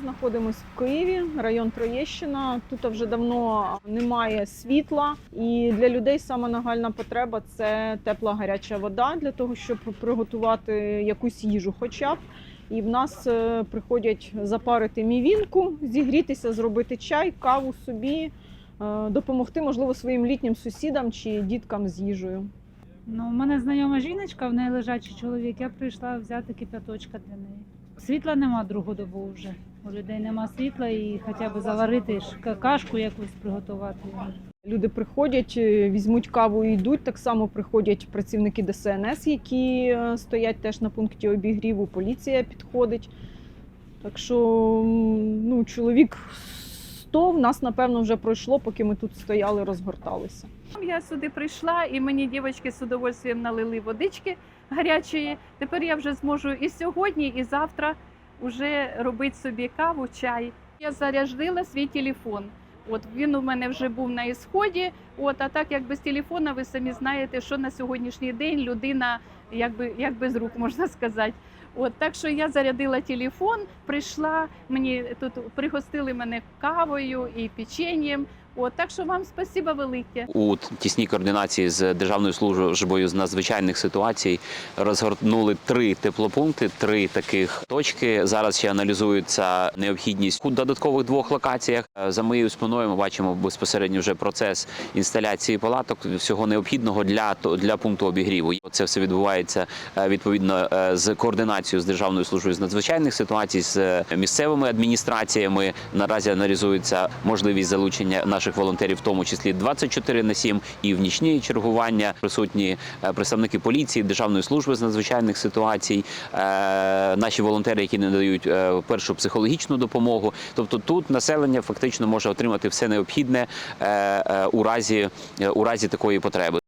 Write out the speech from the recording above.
знаходимося в Києві, район Троєщина. Тут вже давно немає світла, і для людей саме нагальна потреба це тепла гаряча вода для того, щоб приготувати якусь їжу, хоча б. І в нас е, приходять запарити мівінку, зігрітися, зробити чай, каву собі, е, допомогти, можливо, своїм літнім сусідам чи діткам з їжею. Ну, у мене знайома жіночка, в неї лежачий чоловік. Я прийшла взяти кипяточка для неї. Світла нема другу добу вже. У людей нема світла і хоча б заварити кашку якусь приготувати. Люди приходять, е, візьмуть каву і йдуть. Так само приходять працівники ДСНС, які е, стоять теж на пункті обігріву. Поліція підходить. Так що ну, чоловік 100 в нас, напевно, вже пройшло, поки ми тут стояли, розгорталися. Я сюди прийшла, і мені дівчатки з удовольствием налили водички гарячої. Тепер я вже зможу і сьогодні, і завтра вже робити собі каву, чай. Я заряджила свій телефон. От він у мене вже був на ісході. От, а так як без телефона, ви самі знаєте, що на сьогоднішній день людина якби як без рук можна сказати. От так що я зарядила телефон, прийшла, мені тут пригостили мене кавою і печеньем. От так що вам спасибо велике. у тісній координації з Державною службою з надзвичайних ситуацій розгорнули три теплопункти, три таких точки. Зараз ще аналізується необхідність у додаткових двох локаціях. За моєю спиною ми бачимо безпосередньо вже процес інсталяції палаток всього необхідного для для пункту обігріву. Це все відбувається е, відповідно е, з координацією з Державною службою з надзвичайних ситуацій, з місцевими адміністраціями. Наразі аналізується можливість залучення наших волонтерів, в тому числі 24 на 7 і в нічні чергування. Присутні е, представники поліції, Державної служби з надзвичайних ситуацій, е, наші волонтери, які надають дають першу психологічну допомогу. Тобто тут населення фактично може отримати все необхідне е, е, у разі е, у разі такої потреби.